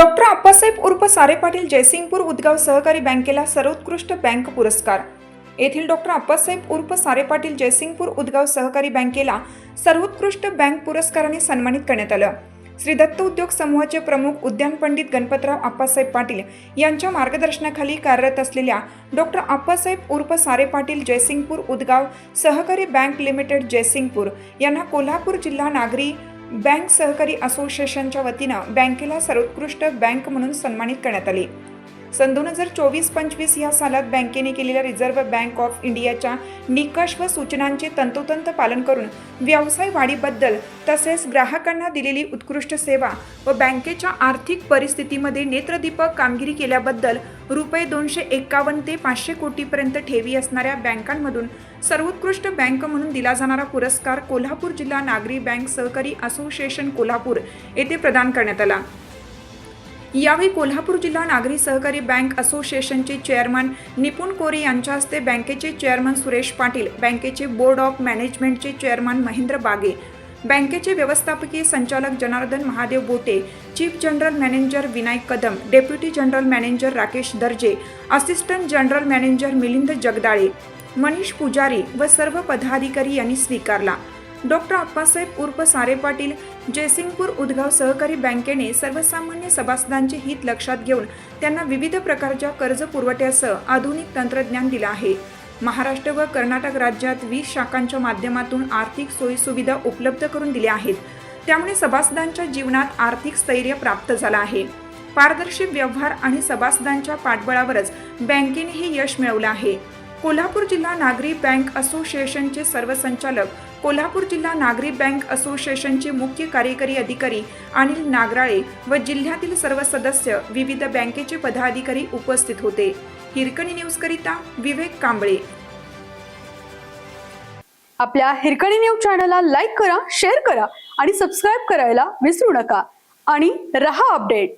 Doctor Appasaheb उर्फ सारे पाटील जयसिंगपूर उदगाव सहकारी बँकेला सर्वोत्कृष्ट बँक पुरस्कार. येथील डॉक्टर आप्पासाहेब उर्फ सारे पाटील जयसिंगपूर उदगाव सहकारी बँकेला सर्वोत्कृष्ट बँक पुरस्काराने सन्मानित करण्यात आलं. श्री दत्त उद्योग समूहाचे प्रमुख उद्यान पंडित गणपतराव आप्पासाहेब पाटील यांच्या मार्गदर्शनाखाली कार्यरत असलेल्या डॉक्टर आप्पासाहेब उर्फ सारे पाटील जयसिंगपूर उदगाव सहकारी बँक लिमिटेड जयसिंगपूर यांना कोल्हापूर जिल्हा नागरी बँक सहकारी असोसिएशनच्या वतीनं बँकेला सर्वोत्कृष्ट बँक म्हणून सन्मानित करण्यात आले. सन दोन हजार चोवीस पंचवीस या सालात बँकेने केलेल्या रिझर्व्ह बँक ऑफ इंडियाच्या निकष व सूचनांचे तंतोतंत पालन करून व्यवसाय वाढीबद्दल तसेच ग्राहकांना दिलेली उत्कृष्ट सेवा व बँकेच्या आर्थिक परिस्थितीमध्ये नेत्रदीपक कामगिरी केल्याबद्दल रुपये दोनशे एक्कावन्न ते पाचशे कोटीपर्यंत ठेवी असणाऱ्या बँकांमधून सर्वोत्कृष्ट बँक म्हणून दिला जाणारा पुरस्कार कोल्हापूर जिल्हा नागरी बँक सहकारी असोसिएशन कोल्हापूर येथे प्रदान करण्यात आला. यावेळी कोल्हापूर जिल्हा नागरी सहकारी बँक असोसिएशनचे चेअरमन निपुण कोरे यांच्या हस्ते बँकेचे चेअरमन सुरेश पाटील बँकेचे बोर्ड ऑफ मॅनेजमेंटचे चेअरमन महेंद्र बागे बँकेचे व्यवस्थापकीय संचालक Janardan Mahadev Bote chief general manager Vinayak Kadam deputy general manager Rakesh Darje assistant general manager Milind Jagdale Manish Pujari व सर्व पदाधिकारी यांनी स्वीकारला. डॉक्टर आप्पासाहेब उर्फ सारे पाटील जयसिंगपूर उदगाव सहकारी बँकेने सर्वसामान्य सभासदांचे हित लक्षात घेऊन त्यांना विविध प्रकारच्या कर्ज पुरवठ्यासह आधुनिक तंत्रज्ञान दिलं आहे. महाराष्ट्र व कर्नाटक राज्यात वीस शाखांच्या माध्यमातून आर्थिक सोयीसुविधा उपलब्ध करून दिल्या आहेत. त्यामुळे सभासदांच्या जीवनात आर्थिक स्थैर्य प्राप्त झालं आहे. पारदर्शी व्यवहार आणि सभासदांच्या पाठबळावरच बँकेने हे यश मिळवलं आहे. कोल्हापूर जिल्हा नागरी बँक असोसिएशनचे सर्व संचालक कोल्हापूर जिल्हा नागरी बँक असोसिएशनचे मुख्य कार्यकारी अधिकारी अनिल नागराळे व जिल्ह्यातील सर्व सदस्य विविध बँकेचे पदाधिकारी उपस्थित होते. हिरकणी न्यूजकरिता विवेक कांबळे. आपल्या हिरकणी न्यूज चॅनलला लाईक करा शेअर करा आणि सबस्क्राईब करायला विसरू नका. आणि रहा अपडेट.